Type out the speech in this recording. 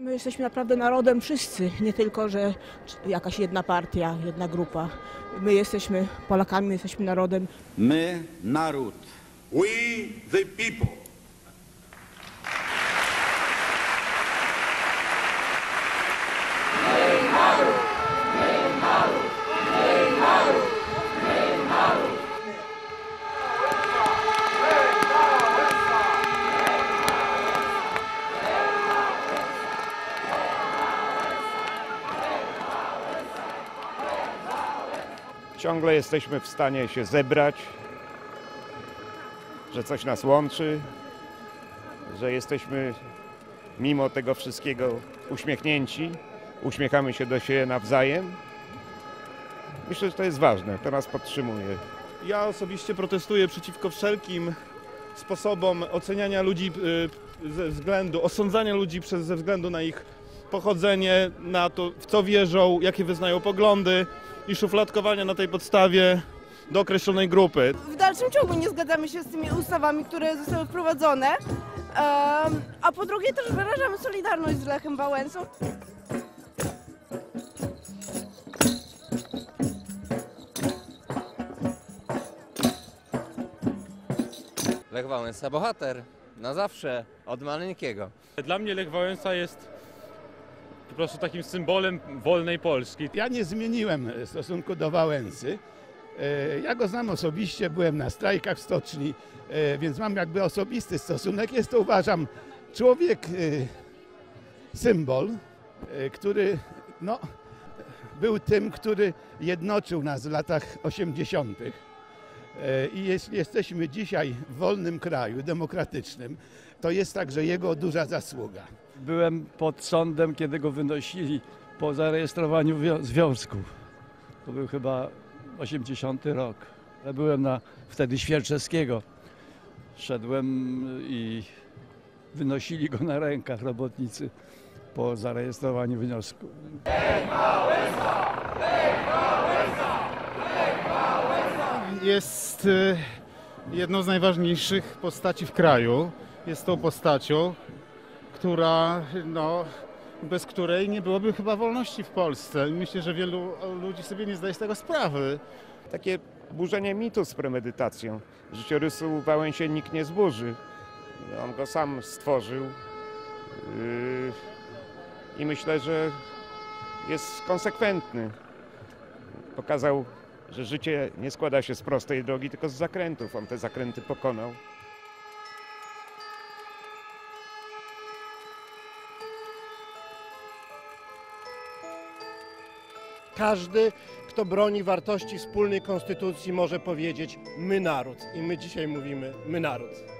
My jesteśmy naprawdę narodem wszyscy, nie tylko, że jakaś jedna partia, jedna grupa. My jesteśmy Polakami, my jesteśmy narodem. My, naród. We the people. Ciągle jesteśmy w stanie się zebrać, że coś nas łączy, że jesteśmy mimo tego wszystkiego uśmiechnięci, uśmiechamy się do siebie nawzajem. Myślę, że to jest ważne, to nas podtrzymuje. Ja osobiście protestuję przeciwko wszelkim sposobom oceniania ludzi y, ze względu, osądzania ludzi przez, ze względu na ich pochodzenie, na to, w co wierzą, jakie wyznają poglądy i szufladkowania na tej podstawie do określonej grupy. w dalszym ciągu nie zgadzamy się z tymi ustawami, które zostały wprowadzone. A po drugie też wyrażamy solidarność z Lechem Wałęsą. Lech Wałęsa bohater. Na zawsze, od maleńkiego. Dla mnie Lech Wałęsa jest po prostu takim symbolem wolnej Polski. Ja nie zmieniłem stosunku do Wałęsy. E, Ja go znam osobiście, byłem na strajkach w stoczni, e, więc mam jakby osobisty stosunek. Jest to uważam człowiek, e, symbol, który no, był tym, który jednoczył nas w latach 80. E, I jeśli jesteśmy dzisiaj w wolnym kraju, demokratycznym, to jest także jego duża zasługa. Byłem pod sądem, kiedy go wynosili po zarejestrowaniu związku. To był chyba 80 rok. Ja byłem na wtedy Świerczewskiego. Szedłem i wynosili go na rękach robotnicy po zarejestrowaniu wniosku. jest y, jedną z najważniejszych postaci w kraju. Jest tą postacią, która, no, bez której nie byłoby chyba wolności w Polsce. Myślę, że wielu ludzi sobie nie zdaje z tego sprawy. Takie burzenie mitu z premedytacją. Życiorysu Wałęsie nikt nie zburzy. On go sam stworzył. Yy, I myślę, że jest konsekwentny. Pokazał, że życie nie składa się z prostej drogi, tylko z zakrętów. On te zakręty pokonał. Każdy, kto broni wartości wspólnej konstytucji, może powiedzieć my naród. I my dzisiaj mówimy my naród.